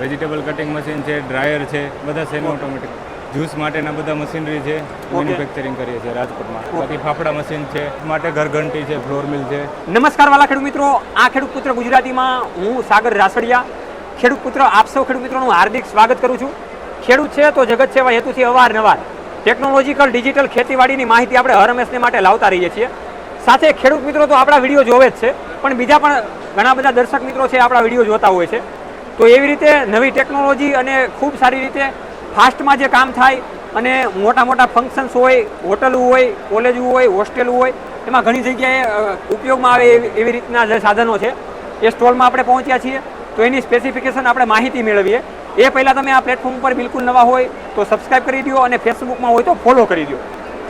Vegetable cutting machine છે dryer છે બધા સેમી ઓટોમેટિક જ્યુસ માટેના બધા મશીનરી છે મેન્યુફેક્ચરિંગ કરીએ છીએ રાજકોટમાં. બાકી ફાફડા મશીન છે માટે ઘરઘંટી છે ફ્લોર મિલ છે. નમસ્કાર વાલા ખેડૂત મિત્રો. આ ખેડૂત પુત્ર ગુજરાતીમાં હું સાગર રાસડિયા. ખેડૂત પુત્ર આપ સૌ ખેડૂત મિત્રોનું હાર્દિક સ્વાગત કરું છું. ખેડૂત છે તો જગત સેવા હેતુથી અવારનવાર ટેકનોલોજીકલ ડિજિટલ ખેતીવાડીની માહિતી આપણે હર હંમેશને માટે લાવતા રહીએ છીએ. સાથે ખેડૂત મિત્રો તો આપણા વીડિયો જોવે જ છે પણ બીજા પણ ઘણા બધા દર્શક મિત્રો છે આપણા વીડિયો જોતા હોય છે. તો એવી રીતે નવી ટેકનોલોજી અને ખૂબ સારી રીતે ફાસ્ટમાં જે કામ થાય અને મોટા મોટા ફંક્શન્સ હોય હોટલ હોય કોલેજ હોય હોસ્ટેલ હોય, એમાં ઘણી જગ્યાએ ઉપયોગમાં આવે એવી- રીતના જે સાધનો છે, એ સ્ટોલમાં આપણે પહોંચ્યા છીએ. તો એની સ્પેસિફિકેશન આપણે માહિતી મેળવીએ. એ પહેલાં તમે આ પ્લેટફોર્મ પર બિલકુલ નવા હોય તો સબસ્ક્રાઇબ કરી દો અને ફેસબુકમાં હોય તો ફોલો કરી દો.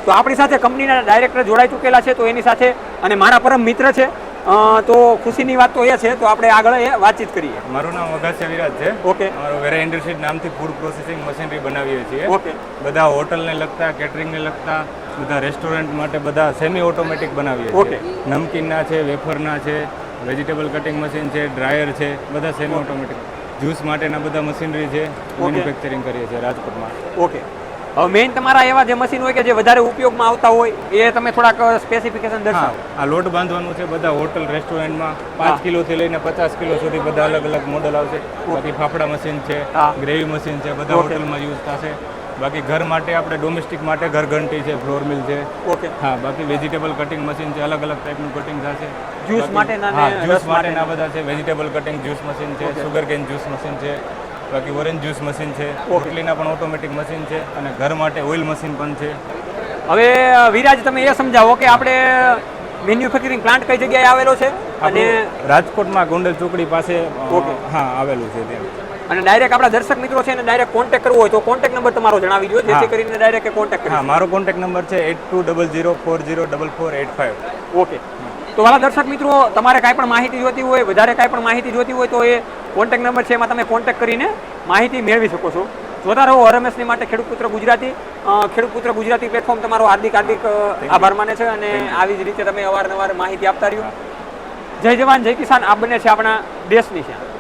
તો આપણી સાથે કંપનીના ડાયરેક્ટર જોડાઈ ચૂકેલા છે, તો એની સાથે અને મારા પરમ મિત્ર છે તો ખુશીની વાત તો એ છે તો આપણે આગળ એ વાતચીત કરીએ. મારું નામ અગાસ્ય વિરાજ છે. ઓકે. અમારું વેરા ઇન્ડસ્ટ્રીઝ નામથી ફૂડ પ્રોસેસિંગ મશીનરી બનાવીએ છીએ. ઓકે. બધા હોટલને લગતા કેટરિંગને લગતા બધા રેસ્ટોરન્ટ માટે બધા સેમી ઓટોમેટિક બનાવીએ ઓકે. નમકીનના છે વેફરના છે વેજીટેબલ કટિંગ મશીન છે ડ્રાયર છે બધા સેમી ઓટોમેટિક જ્યુસ માટેના બધા મશીનરી છે. મેન્યુફેક્ચરિંગ કરીએ છીએ રાજકોટમાં. ઓકે. હવે મેઇન તમારા એવા જે મશીન હોય કે જે વધારે ઉપયોગમાં આવતા હોય એ તમે થોડાક સ્પેસિફિકેશન દર્શાવો. આ લોટ બાંધવાનું છે બધા હોટલ રેસ્ટોરન્ટમાં પાંચ કિલોથી લઈને પચાસ કિલો સુધી બધા અલગ અલગ મોડલ આવશે. બાકી ફાફડા મશીન છે ગ્રેવી મશીન છે બધા હોટલમાં યુઝ થશે. બાકી ઘર માટે આપણે ડોમેસ્ટિક માટે ઘરઘંટી છે ફ્લોર મિલ છે. ઓકે હા બાકી વેજીટેબલ કટિંગ મશીન છે અલગ અલગ ટાઈપનું કટિંગ થશે. જ્યુસ માટે ને જ્યુસ માટે ના બધા છે વેજીટેબલ કટિંગ જ્યુસ મશીન છે સુગર કેન જ્યુસ મશીન છે. બાકી ઓરેન્જ જ્યુસ મશીન છે રોટલીના પણ ઓટોમેટિક મશીન છે અને ઘર માટે ઓઇલ મશીન પણ છે. હવે વિરાજ તમે એ સમજાવો કે આપણે મેન્યુફેક્ચરિંગ પ્લાન્ટ કઈ જગ્યાએ આવેલો છે? અને રાજકોટમાં ગોંડલ ચોકડી પાસે હા આવેલું છે ત્યાં. અને ડાયરેક્ટ આપણા દર્શક મિત્રો છે એને ડાયરેક્ટ કોન્ટેક્ટ કરવો હોય તો કોન્ટેક્ટ નંબર તમારો જણાવી દો જેથી કરીને ડાયરેક્ટ કોન્ટેક્ટ હા મારો કોન્ટેક્ટ નંબર છે eight two double zero four zero double four eight five okay. તો વાળા દર્શક મિત્રો તમારે કાંઈ પણ માહિતી જોતી હોય વધારે કાંઈ પણ માહિતી જોતી હોય તો એ કોન્ટેક્ટ નંબર છે એમાં તમે કોન્ટેક કરીને માહિતી મેળવી શકો છો. જોતા રહો હરમેશની માટે ખેડૂત પુત્ર ગુજરાતી. ખેડૂત પુત્ર ગુજરાતી પ્લેટફોર્મ તમારો હાર્દિક હાર્દિક આભાર માને છે અને આવી જ રીતે તમે અવારનવાર માહિતી આપતા રહ્યો. જય જવાન જય કિસાન. આ બંને છે આપણા દેશની છે